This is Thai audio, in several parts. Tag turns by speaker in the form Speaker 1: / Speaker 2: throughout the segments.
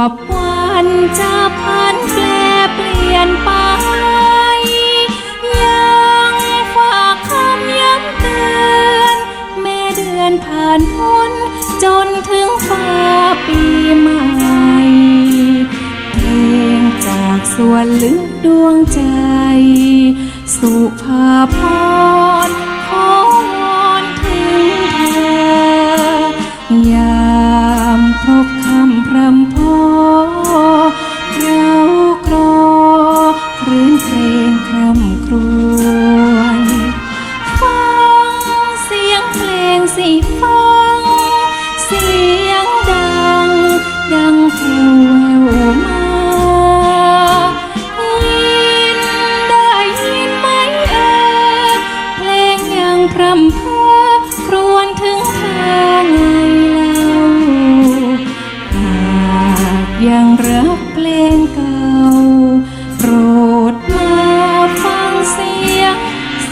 Speaker 1: วบวันจะพันแปรเปลี่ยนไป ยังฝากคำย้ำเตือน แม่เดือนผ่านพ้นจนถึงฟ้าปีใหม่เพลงจากส่วนลึกดวงใจ สุภาพร through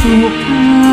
Speaker 1: 不怕。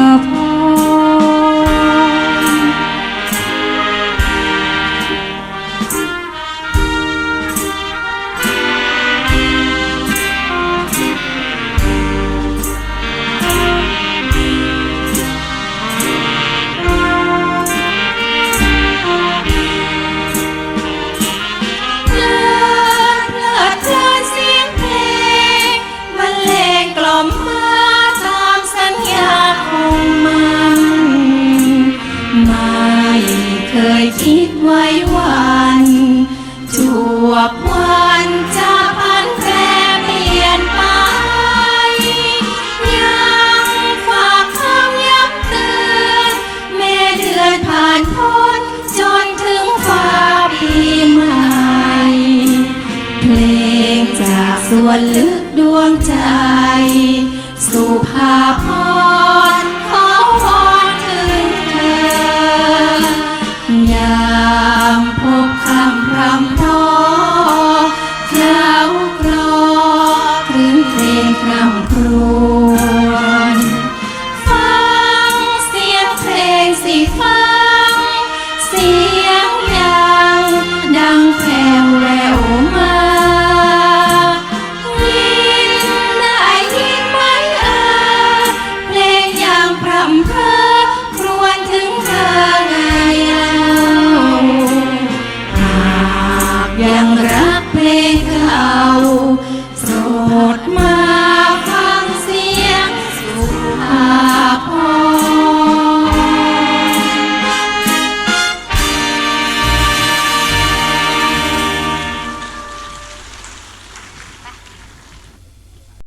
Speaker 1: ไว้วันจวบวันจะพันแปรเปลี่ยนไป ยังฝากคำย้ำเตือนแม่เดือนผ่านพ้นจนถึงฟ้าปีใหม่ เพลงจากส่วนลึกดวงใจสุภาพ take the hour.